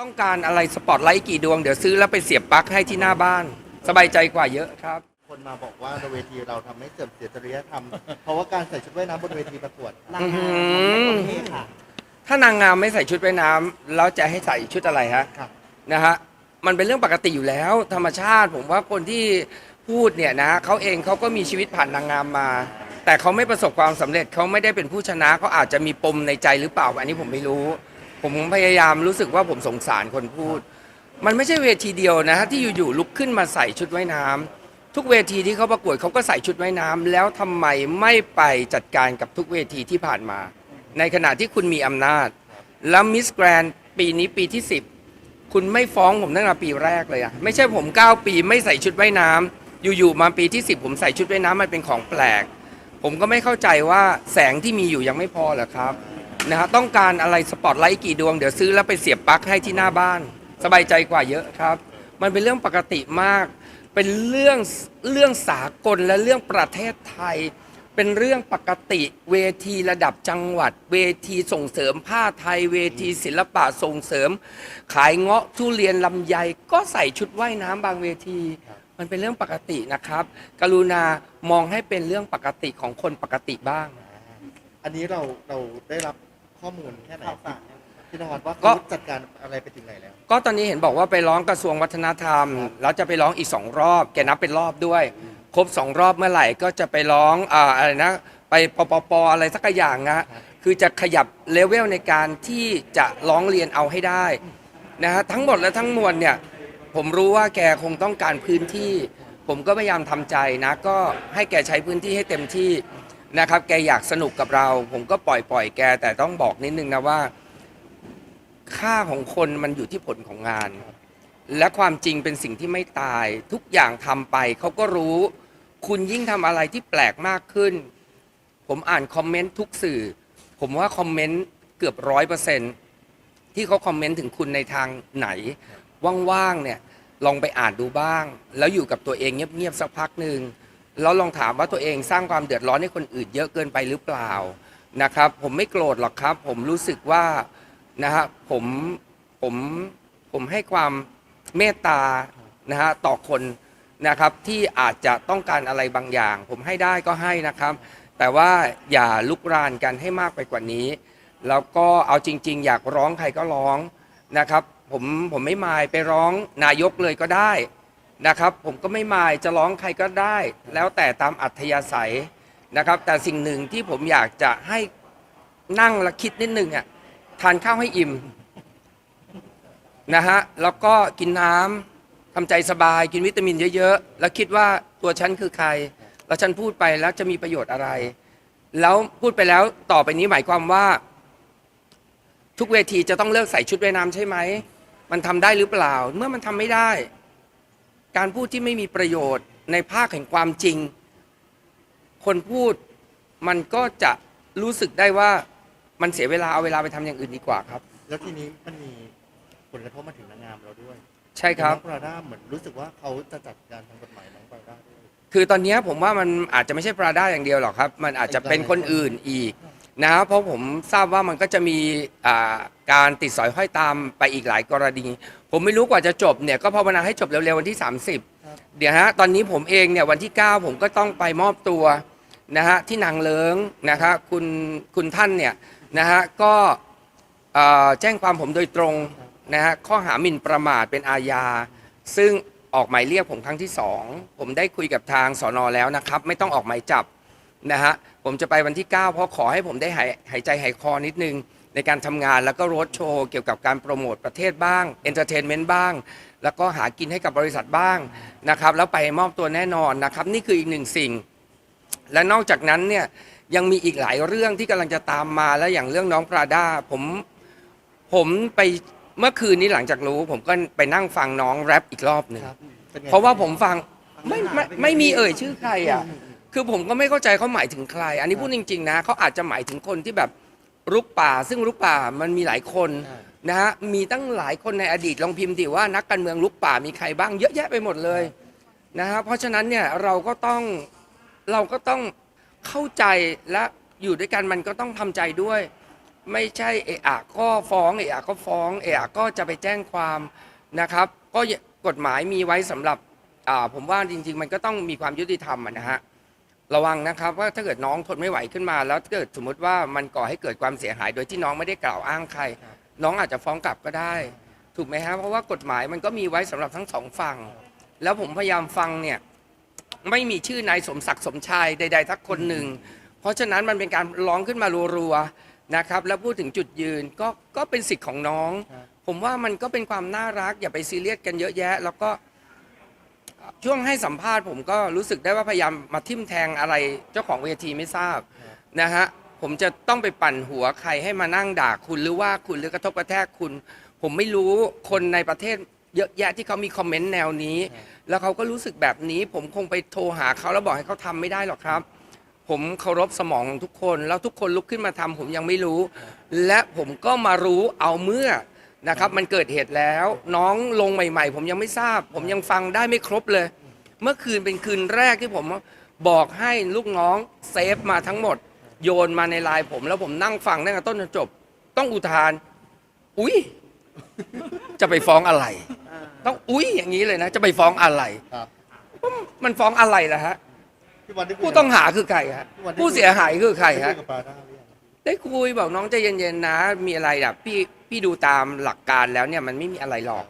ต้องการอะไรสปอตไลท์กี่ดวง เดี๋ยวซื้อแล้วไปเสียบปลั๊กให้ที่หน้าบ้าน สบายใจกว่าเยอะครับ คนมาบอกว่าเวทีเราทำให้เสื่อมเสียจริยธรรม เพราะว่าการใส่ชุดว่ายน้ำบนเวทีประกวดนางงามมันไม่โอเคค่ะ ถ้านางงามไม่ใส่ชุดว่ายน้ำแล้วจะให้ใส่ชุดอะไรฮะครับ นะฮะมันเป็นเรื่องปกติอยู่แล้ว ธรรมชาติผมว่าคนที่พูดเนี่ยนะเขาเองเขาก็มีชีวิตผ่านนางงามมา แต่เขาไม่ประสบความสำเร็จเขาไม่ได้เป็นผู้ชนะเขาอาจจะมีปมในใจหรือเปล่า อันนี้ผมไม่รู้ ผมพยายามรู้สึกว่าผมสงสารคนพูด มันไม่ใช่เวทีเดียวนะฮะที่อยู่ๆลุกขึ้นมาใส่ชุดว่ายน้ำทุกเวทีที่เขาประกวดเขาก็ใส่ชุดว่ายน้ำแล้วทำไมไม่ไปจัดการกับทุกเวทีที่ผ่านมา ในขณะที่คุณมีอำนาจ แล้วมิสแกรนปีนี้ปีที่ 10 คุณไม่ฟ้องผมตั้งแต่ปีแรกเลยอะไม่ใช่ผม 9 ปีไม่ใส่ชุดว่ายน้ำอยู่ๆมาปีที่ 10 ผมใส่ชุดว่ายน้ำมันเป็นของแปลก ผมก็ไม่เข้าใจว่าแสงที่มีอยู่ยังไม่พอเหรอครับ นะฮะต้องการอะไรสปอตไลท์กี่ดวงเดี๋ยวซื้อแล้วไปเสียบปลั๊กให้ที่หน้าบ้าน สบายใจกว่าเยอะครับ มันเป็นเรื่องปกติมาก เป็นเรื่องเรื่องสากลและเรื่องประเทศไทย เป็นเรื่องปกติเวทีระดับจังหวัด เวทีส่งเสริมผ้าไทย เวทีศิลปะส่งเสริม ขายเงาะทุเรียนลำไยก็ใส่ชุดว่ายน้ำบางเวที มันเป็นเรื่องปกตินะครับ กรุณามองให้เป็นเรื่องปกติของคนปกติบ้าง อันนี้เราเราได้รับ ข้อมูลแค่ไหนข่าวสารพี่นวัดว่าก็เขาจัดการอะไรไปถึงไหนแล้ว ก็ตอนนี้เห็นบอกว่าไปร้องกระทรวงวัฒนธรรม แล้วจะไปร้องอีกสองรอบ แกนับเป็นรอบด้วย ครบสองรอบเมื่อไหร่ก็จะไปร้องอ่าอะไรนะ ไปปปปอะไรสักอย่างนะคือจะขยับเลเวลในการที่จะร้องเรียนเอาให้ได้นะฮะทั้งหมดและทั้งมวลเนี่ยผมรู้ว่าแกคงต้องการพื้นที่ ผมก็พยายามทำใจนะ ก็ให้แกใช้พื้นที่ให้เต็มที่ นะครับ แกอยากสนุกกับเรา ผมก็ปล่อยปล่อยแก แต่ต้องบอกนิดนึงนะว่า ค่าของคนมันอยู่ที่ผลของงาน และความจริงเป็นสิ่งที่ไม่ตาย ทุกอย่างทำไปเขาก็รู้ คุณยิ่งทำอะไรที่แปลกมากขึ้น ผมอ่านคอมเมนต์ทุกสื่อ ผมว่าคอมเมนต์เกือบร้อยเปอร์เซ็นที่เขาคอมเมนต์ถึงคุณในทางไหน ว่างๆเนี่ยลองไปอ่านดูบ้าง แล้วอยู่กับตัวเองเงียบๆสักพักหนึ่ง แล้วลองถามว่าตัวเองสร้างความเดือดร้อนให้คนอื่นเยอะเกินไปหรือเปล่านะครับ ผมไม่โกรธหรอกครับ ผมรู้สึกว่านะฮะผมผมผมให้ความเมตตานะฮะต่อคนนะครับที่อาจจะต้องการอะไรบางอย่าง ผมให้ได้ก็ให้นะครับ แต่ว่าอย่าลุกรานกันให้มากไปกว่านี้ แล้วก็เอาจริง ๆ อยากร้องใครก็ร้องนะครับ ผมผมไม่มายไปร้องนายกเลยก็ได้ นะครับ ผมก็ไม่มายจะร้องใครก็ได้ แล้วแต่ตามอัธยาศัยนะครับ แต่สิ่งหนึ่งที่ผมอยากจะให้นั่งและคิดนิดนึงอะทานข้าวให้อิ่มนะฮะแล้วก็กินน้ำทำใจสบายกินวิตามินเยอะๆ แล้วคิดว่าตัวฉันคือใคร แล้วฉันพูดไปแล้วจะมีประโยชน์อะไร แล้วพูดไปแล้วต่อไปนี้หมายความว่า ทุกเวทีจะต้องเลิกใส่ชุดว่ายน้ำใช่ไหม มันทำได้หรือเปล่า เมื่อมันทำไม่ได้ การพูดที่ไม่มีประโยชน์ในภาคแห่งความจริง คนพูดมันก็จะรู้สึกได้ว่ามันเสียเวลาเอาเวลาไปทำอย่างอื่นดีกว่าครับ แล้วทีนี้มันมีผลกระทบมาถึงนางงามเราด้วยใช่ครับ น้องปราด้าเหมือนรู้สึกว่าเขาจะจัดการทางกฎหมายน้องปราด้าด้วย คือตอนนี้ผมว่ามันอาจจะไม่ใช่ปราด้าอย่างเดียวหรอกครับ มันอาจจะเป็นคนอื่นอีก นะครับเพราะผมทราบว่ามันก็จะมีอ่าการติดสอยห้อยตามไปอีกหลายกรณี ผมไม่รู้กว่าจะจบเนี่ยก็ภาวนาให้จบเร็วๆวันที่ 30 เดี๋ยวฮะตอนนี้ผมเองเนี่ยวันที่ 9 ผมก็ต้องไปมอบตัวนะฮะที่นางเลิงนะครับคุณคุณท่านเนี่ยนะฮะก็เอ่อแจ้งความผมโดยตรงนะฮะข้อหาหมิ่นประมาทเป็นอาญา ซึ่งออกหมายเรียกผมครั้งที่สองผมได้คุยกับทางสอนอแล้วนะครับ ไม่ต้องออกหมายจับ นะฮะผมจะไปวันที่ 9 เพราะขอให้ผมได้หายหายใจหายคอนิดนึง ในการทำงานแล้วก็โรดโชว์เกี่ยวกับการโปรโมทประเทศบ้างเอนเตอร์เทนเมนต์บ้าง แล้วก็หากินให้กับบริษัทบ้างนะครับแล้วไปมอบตัวแน่นอนนะครับ นี่คืออีกหนึ่งสิ่ง และนอกจากนั้นเนี่ยยังมีอีกหลายเรื่องที่กำลังจะตามมาและอย่างเรื่องน้องปราดาผมผมไปเมื่อคืนนี้หลังจากรู้ ผมก็ไปนั่งฟังน้องแรปอีกรอบหนึ่ง ครับป็นไงเพราะว่าผมฟังไม่ไม่ไม่มีเอ่ยชื่อใครอะ คือผมก็ไม่เข้าใจเขาหมายถึงใคร อันนี้พูดจริงๆนะเขาอาจจะหมายถึงคนที่แบบรุกป่า ซึ่งรุกป่ามันมีหลายคนอ่านะฮะมีตั้งหลายคนในอดีตลองพิมพ์ดิว่านักการเมืองลุกป่ามีใครบ้างเยอะแยะไปหมดเลยนะฮะเพราะฉะนั้นเนี่ยเราก็ต้องเราก็ต้องเข้าใจและอยู่ด้วยกันมันก็ต้องทำใจด้วย ไม่ใช่เอะอะก็ฟ้องเอะอะก็ฟ้องเอะอะก็จะไปแจ้งความนะครับ ก็กฎหมายมีไว้สำหรับอ่าผมว่าจริง ๆ มันก็ต้องมีความยุติธรรมอะนะฮะ ระวังนะครับว่าถ้าเกิดน้องทนไม่ไหวขึ้นมา แล้วถ้าเกิดสมมติว่ามันก่อให้เกิดความเสียหายโดยที่น้องไม่ได้กล่าวอ้างใคร น้องอาจจะฟ้องกลับก็ได้ ถูกไหมฮะเพราะว่ากฎหมายมันก็มีไว้สำหรับทั้งสองฝั่งแล้วผมพยายามฟังเนี่ยไม่มีชื่อนายสมศักดิ์สมชายใดๆทักคนหนึ่ง เพราะฉะนั้นมันเป็นการร้องขึ้นมารัวๆนะครับ แล้วพูดถึงจุดยืนก็ก็เป็นสิทธิ์ของน้องครับผมว่ามันก็เป็นความน่ารักอย่าไปซีเรียสกันเยอะแยะ แล้วก็ ช่วงให้สัมภาษณ์ผมก็รู้สึกได้ว่าพยายามมาทิ่มแทงอะไรเจ้าของเวทีไม่ทราบนะฮะผมจะต้องไปปั่นหัวใครให้มานั่งด่าคุณหรือว่าคุณหรือกระทบกระแทกคุณ ผมไม่รู้คนในประเทศเยอะแยะที่เขามีคอมเมนต์แนวนี้ แล้วเขาก็รู้สึกแบบนี้ ผมคงไปโทรหาเขาแล้วบอกให้เขาทำไม่ได้หรอกครับ ผมเคารพสมองของทุกคน แล้วทุกคนลุกขึ้นมาทำผมยังไม่รู้ และผมก็มารู้เอาเมื่อ นะครับมันเกิดเหตุแล้ว น้องลงใหม่ ๆ ผมยังไม่ทราบ ผมยังฟังได้ไม่ครบเลย เมื่อคืนเป็นคืนแรกที่ผมบอกให้ลูกน้องเซฟมาทั้งหมด โยนมาในไลน์ผม แล้วผมนั่งฟังตั้งแต่ต้นจนจบ ต้องอุทาน อุ๊ย จะไปฟ้องอะไร ต้องอุ๊ยอย่างนี้เลยนะ จะไปฟ้องอะไร ครับมันฟ้องอะไรล่ะฮะ พี่วันได้คุยผู้ต้องหาคือใครฮะพี่วันได้ผู้เสียหายคือใครได้คุฮะยกับปาด้าหรือยัง ได้คุยบอกน้องใจเย็นๆนะ มีอะไรอะพี่พี่ดูตามหลักการแล้วเนี่ยมันไม่มีอะไรหรอก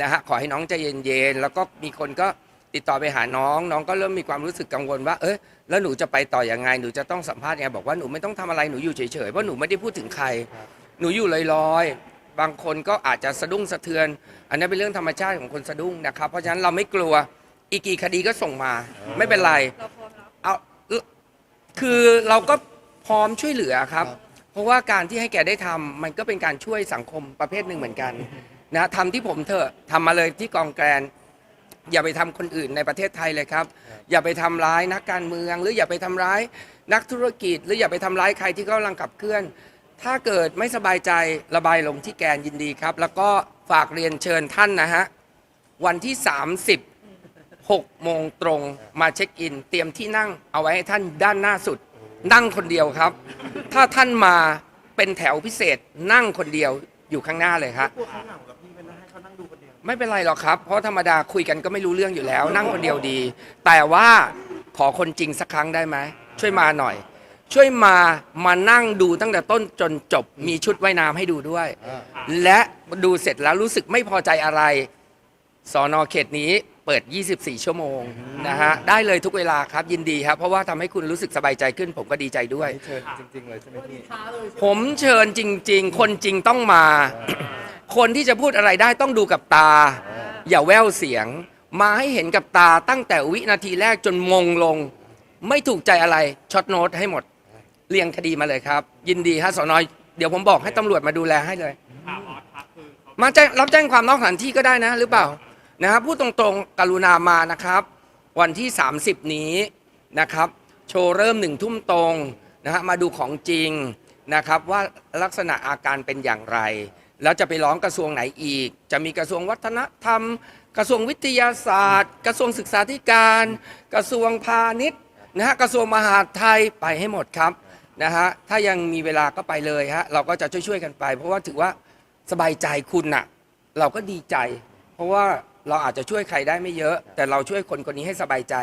นะฮะขอให้น้องใจเย็นๆแล้วก็มีคนก็ติดต่อไปหาน้อง น้องก็เริ่มมีความรู้สึกกังวลว่าเอ้แล้วหนูจะไปต่อยังไงหนูจะต้องสัมภาษณ์ไงบอกว่าหนูไม่ต้องทำอะไรหนูอยู่เฉยๆเพราะหนูไม่ได้พูดถึงใคร หนูอยู่ลอยๆบางคนก็อาจจะสะดุ้งสะเทือน อันนี้เป็นเรื่องธรรมชาติของคนสะดุ้งนะครับ เพราะฉะนั้นเราไม่กลัวอีกกี่คดีก็ส่งมา ไม่เป็นไรเอาคือเราก็ พร้อมช่วยเหลือครับ เพราะว่าการที่ให้แกได้ทำมันก็เป็นการช่วยสังคมประเภทหนึ่งเหมือนกันนะทำที่ผมเถอะทำมาเลยที่กองแกรน อย่าไปทำคนอื่นในประเทศไทยเลยครับ อย่าไปทำร้ายนักการเมือง หรืออย่าไปทำร้ายนักธุรกิจ หรืออย่าไปทำร้ายใครที่กำลังขับเคลื่อน ถ้าเกิดไม่สบายใจระบายลงที่แกนยินดีครับ แล้วก็ฝากเรียนเชิญท่านนะฮะ วันที่ 30 6โมงตรงมาเช็คอิน เตรียมที่นั่งเอาไว้ให้ท่านด้านหน้าสุด นั่งคนเดียวครับ ถ้าท่านมาเป็นแถวพิเศษนั่งคนเดียวอยู่ข้างหน้าเลยครับ กลัวเขาเหงากับพี่มันให้เขานั่งดูคนเดียวไม่เป็นไรหรอกครับ เพราะธรรมดาคุยกันก็ไม่รู้เรื่องอยู่แล้ว นั่งคนเดียวดี แต่ว่าขอคนจริงสักครั้งได้ไหม ช่วยมาหน่อย ช่วยมามานั่งดูตั้งแต่ต้นจนจบมีชุดว่ายน้ำให้ดูด้วยอ่าและดูเสร็จแล้วรู้สึกไม่พอใจอะไรสอนอเขตนี้ เปิด 24 ชั่วโมงนะฮะ ได้เลยทุกเวลาครับยินดีครับ เพราะว่าทำให้คุณรู้สึกสบายใจขึ้น ผมก็ดีใจด้วยนี่เชิญจริงๆเลยใช่ไหมพี่ ผมเชิญจริง ๆ คนจริงต้องมา คนที่จะพูดอะไรได้ต้องดูกับตา อย่าแววเสียง มาให้เห็นกับตาตั้งแต่วินาทีแรกจนมงลง ไม่ถูกใจอะไรช็อตโน้ตให้หมด เรียงคดีมาเลยครับ ยินดีฮะสอนอยเดี๋ยวผมบอกให้ตำรวจมาดูแลให้เลย มาแจ้งรับแจ้งความนอกสถานที่ก็ได้นะ หรือเปล่า นะครับพูดตรงๆกรุณามานะครับ วันที่ 30 นี้นะครับ โชว์เริ่มหนึ่งทุ่มตรงนะฮะมาดูของจริงนะครับว่าลักษณะอาการเป็นอย่างไร แล้วจะไปร้องกระทรวงไหนอีก จะมีกระทรวงวัฒนธรรม กระทรวงวิทยาศาสตร์ กระทรวงศึกษาธิการ กระทรวงพาณิชย์นะฮะกระทรวงมหาดไทยไปให้หมดครับนะฮะถ้ายังมีเวลาก็ไปเลยฮะเราก็จะช่วยๆกันไป เพราะว่าถือว่าสบายใจคุณน่ะเราก็ดีใจ เพราะว่า เราอาจจะช่วยใครได้ไม่เยอะ แต่เราช่วยคนคนนี้ให้สบายใจ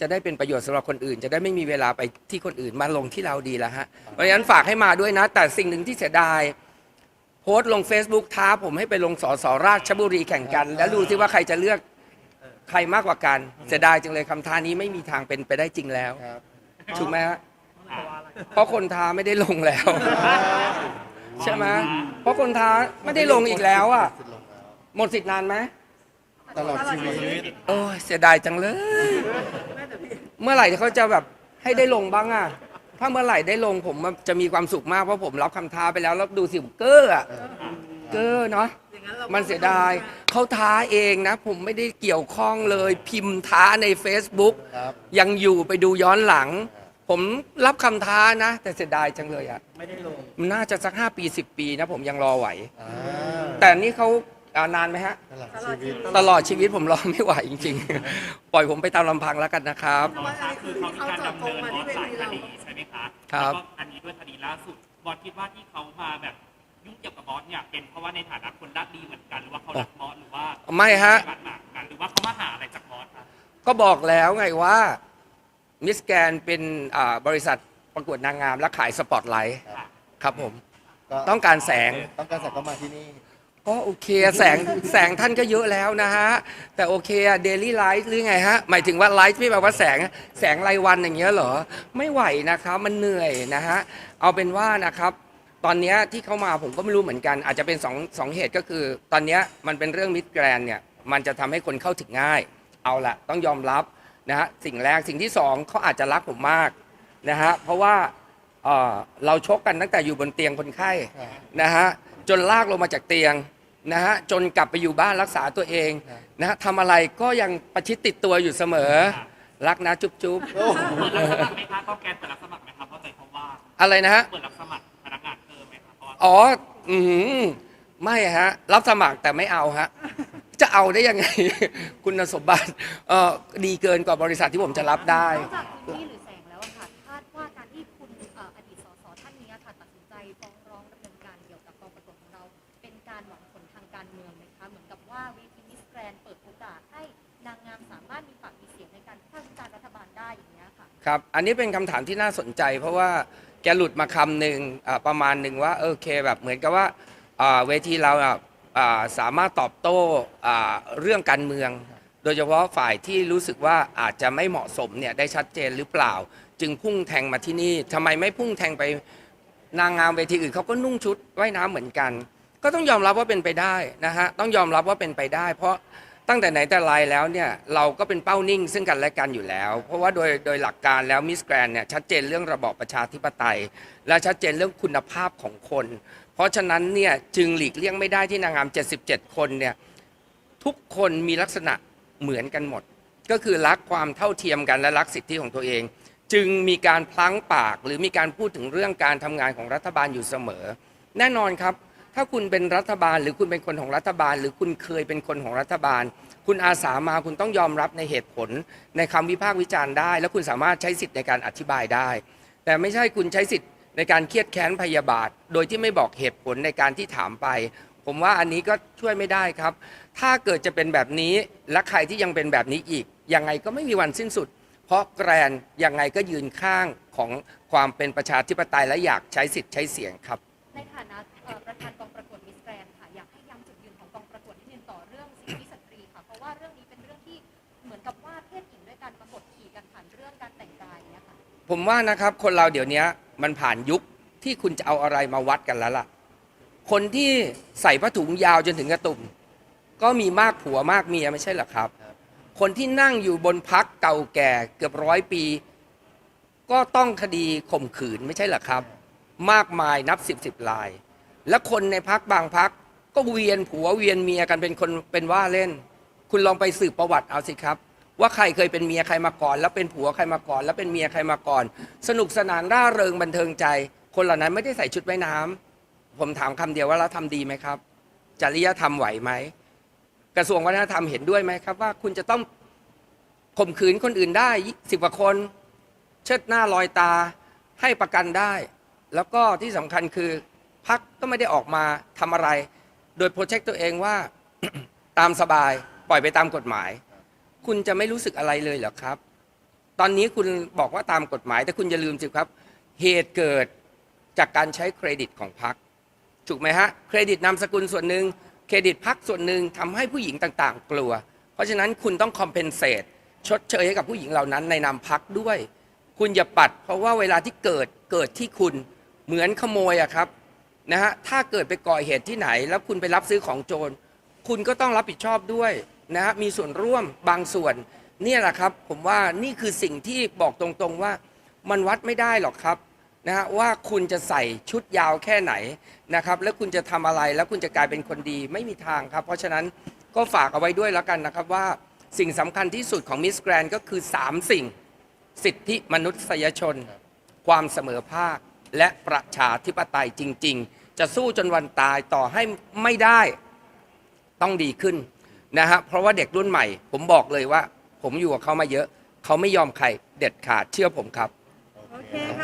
จะได้เป็นประโยชน์สำหรับคนอื่น จะได้ไม่มีเวลาไปที่คนอื่นมาลงที่เราดีแล้วฮะเพราะฉะนั้นฝากให้มาด้วยนะ แต่สิ่งหนึ่งที่เสียดาย โพสต์ลง Facebook ท้าผมให้ไปลงสสราชบุรีแข่งกัน แล้วดูซิว่าใครจะเลือกใครมากกว่ากันเสียดายจังเลยคำท้านี้ไม่มีทางเป็นไปได้จริงแล้วครับ ถูกไหมฮะเพราะคนท้าไม่ได้ลงแล้ว ใช่ไหมเพราะคนท้าไม่ได้ลงอีกแล้วอะ หมดสิทธิ์นานไหมตลอดชีวิตโอ้ยเสียดายจังเลย เมื่อไหร่ที่เขาจะแบบให้ได้ลงบ้างอะ ถ้าเมื่อไหร่ได้ลงผมจะมีความสุขมากเพราะผมรับคำท้าไปแล้วแล้วดูสิผมเก้ออะเก้อเนาะ มันเสียดายเขาท้าเองนะ ผมไม่ได้เกี่ยวข้องเลย พิมพ์ท้าใน Facebook ครับ ยังอยู่ไปดูย้อนหลัง ผมรับคำท้านะ แต่เสียดายจังเลยอะ ไม่ได้ลงมันน่าจะสักห้าปีสิบปีนะผมยังรอไหว อ่าแต่นี่เขา อ่านานไหมฮะ ตลอดชีวิตตลอดชีวิตผมรอไม่ไหวจริง ๆ ปล่อยผมไปตามลำพังแล้วกันนะครับแต่ว่าอันนี้คือเขามีการดำเนินออนไลน์คดีใช่ไหมคะครับ แล้วก็อันนี้ด้วยคดีล่าสุด บอสคิดว่าที่เขามาแบบยุ่งเกี่ยวกับบอสเนี่ยเป็นเพราะว่าในฐานะคนรักดีเหมือนกันหรือว่าเขารักบอสหรือว่าไม่ฮะปฏิบัติหนักกันหรือว่าเขามาหาอะไรจากบอสครับก็บอกแล้วไงว่ามิสแกนเป็นอ่าบริษัทประกวดนางงามและขายสปอตไลท์ค่ะครับผม ก็ต้องการแสง ต้องการใส่เข้ามาที่นี่ ก็โอเคแสงแสงท่านก็เยอะแล้วนะฮะ แต่โอเคอะเดลี่ไลท์หรือไงฮะ หมายถึงว่าไลท์ไม่แปลว่าแสงแสงรายวันอย่างเงี้ยเหรอ ไม่ไหวนะครับ มันเหนื่อยนะฮะ เอาเป็นว่านะครับ ตอนเนี้ยที่เขามาผมก็ไม่รู้เหมือนกัน อาจจะเป็นสองสองเหตุก็คือ ตอนเนี้ยมันเป็นเรื่องมิดแกรนเนี่ยมันจะทำให้คนเข้าถึงง่าย เอาละต้องยอมรับนะฮะสิ่งแรกสิ่งที่สองเขาอาจจะรักผมมากนะฮะเพราะว่าเอ่อเราชกกันตั้งแต่อยู่บนเตียงคนไข้นะฮะจนลากลงมาจากเตียง นะฮะจนกลับไปอยู่บ้านรักษาตัวเองครับนะฮะทำอะไรก็ยังประชิดติดตัวอยู่เสมอ รักนะจุ๊บจุ๊บโอ้โหเปิดรับสมัครไหมคะต้องแกนเปิดรับสมัครไหมครับเพราะใจเขาว่าอะไรนะฮะเปิดรับสมัครพนักงานเพิ่มไหมครับเพราะว่าอ๋ออืมไม่ฮะ รับสมัครแต่ไม่เอาฮะ จะเอาได้ยังไง คุณสมบัติเอ่อดีเกินกว่าบริษัทที่ผมจะรับได้ นอกจากพื้นที่หรือ ครับ อันนี้เป็นคำถามที่น่าสนใจ เพราะว่าแกหลุดมาคำหนึ่งประมาณหนึ่งว่าโอเคแบบเหมือนกับว่าเวทีเราสามารถตอบโต้เรื่องการเมือง โดยเฉพาะฝ่ายที่รู้สึกว่าอาจจะไม่เหมาะสมเนี่ยได้ชัดเจนหรือเปล่า จึงพุ่งแทงมาที่นี่ทำไมไม่พุ่งแทงไปนางงามเวทีอื่นเขาก็นุ่งชุดว่ายน้ำเหมือนกัน ก็ต้องยอมรับว่าเป็นไปได้นะฮะต้องยอมรับว่าเป็นไปได้ เพราะ ตั้งแต่ไหนแต่ไรแล้วเนี่ยเราก็เป็นเป้านิ่งซึ่งกันและกันอยู่แล้ว เพราะว่าโดยโดยหลักการแล้วมิสแกรนเนี่ยชัดเจนเรื่องระบอบประชาธิปไตย และชัดเจนเรื่องคุณภาพของคน เพราะฉะนั้นเนี่ยจึงหลีกเลี่ยงไม่ได้ที่นางงาม 77 คนเนี่ยทุกคนมีลักษณะเหมือนกันหมด ก็คือรักความเท่าเทียมกันและรักสิทธิของตัวเอง จึงมีการพลั้งปากหรือมีการพูดถึงเรื่องการทำงานของรัฐบาลอยู่เสมอ แน่นอนครับ ถ้าคุณเป็นรัฐบาล หรือคุณเป็นคนของรัฐบาล หรือคุณเคยเป็นคนของรัฐบาล คุณอาสามาคุณต้องยอมรับในเหตุผล ในคำวิพากษ์วิจารณ์ได้ แล้วคุณสามารถใช้สิทธิ์ในการอธิบายได้ แต่ไม่ใช่คุณใช้สิทธิ์ในการเครียดแค้นพยาบาท โดยที่ไม่บอกเหตุผลในการที่ถามไป ผมว่าอันนี้ก็ช่วยไม่ได้ครับ ถ้าเกิดจะเป็นแบบนี้และใครที่ยังเป็นแบบนี้อีกยังไงก็ไม่มีวันสิ้นสุด เพราะแกรนยังไงก็ยืนข้างของความเป็นประชาธิปไตยและอยากใช้สิทธิ์ใช้เสียงครับ ผมว่านะครับคนเราเดี๋ยวนี้มันผ่านยุคที่คุณจะเอาอะไรมาวัดกันแล้วล่ะ คนที่ใส่ผ้าถุงยาวจนถึงกระตุ่ม ก็มีมากผัวมากเมียไม่ใช่หรอครับ คนที่นั่งอยู่บนพักเก่าแก่เกือบร้อยปี ก็ต้องคดีข่มขืนไม่ใช่หรอครับ มากมายนับสิบสิบลาย และคนในพักบางพักก็เวียนผัวเวียนเมียกันเป็นคนเป็นว่าเล่น คุณลองไปสืบประวัติเอาสิครับ ว่าใครเคยเป็นเมียใครมาก่อน แล้วเป็นผัวใครมาก่อน แล้วเป็นเมียใครมาก่อน สนุกสนานร่าเริงบันเทิงใจ คนเหล่านั้นไม่ได้ใส่ชุดว่ายน้ำผมถามคำเดียวว่าเราทำดีไหมครับ จริยธรรมไหวไหมกระทรวงวัฒนธรรมเห็นด้วยไหมครับ ว่าคุณจะต้องข่มขืนคนอื่นได้สิบกว่าคน เชิดหน้าลอยตาให้ประกันได้ แล้วก็ที่สำคัญคือพักก็ไม่ได้ออกมาทำอะไร โดยโปรเทคตัวเองว่าตามสบายปล่อยไปตามกฎหมาย คุณจะไม่รู้สึกอะไรเลยเหรอครับ ตอนนี้คุณบอกว่าตามกฎหมาย แต่คุณอย่าลืมสิครับ เหตุเกิดจากการใช้เครดิตของพักถูกไหมฮะ เครดิตนามสกุลส่วนหนึ่งเครดิตพักส่วนหนึ่งทำให้ผู้หญิงต่างๆ กลัว เพราะฉะนั้นคุณต้องคอมเพนเซตชดเชยให้กับผู้หญิงเหล่านั้นในนามพักด้วย คุณอย่าปัด เพราะว่าเวลาที่เกิดเกิดที่คุณเหมือนขโมยอะครับนะฮะถ้าเกิดไปก่อเหตุที่ไหน แล้วคุณไปรับซื้อของโจร คุณก็ต้องรับผิดชอบด้วย นะฮะมีส่วนร่วมบางส่วน เนี่ยแหละครับ ผมว่านี่คือสิ่งที่บอกตรงๆว่ามันวัดไม่ได้หรอกครับนะฮะว่าคุณจะใส่ชุดยาวแค่ไหนนะครับ แล้วคุณจะทำอะไรแล้วคุณจะกลายเป็นคนดีไม่มีทางครับ เพราะฉะนั้นก็ฝากเอาไว้ด้วยแล้วกันนะครับว่าสิ่งสำคัญที่สุดของมิสแกรนก็คือ 3 สิ่ง สิทธิมนุษยชน ความเสมอภาค และประชาธิปไตยจริง ๆ จะสู้จนวันตายต่อให้ไม่ได้ต้องดีขึ้น นะฮะเพราะว่าเด็กรุ่นใหม่ ผมบอกเลยว่า ผมอยู่กับเขามาเยอะ เขาไม่ยอมใครเด็ดขาดเชื่อผมครับ โอเคค่ะ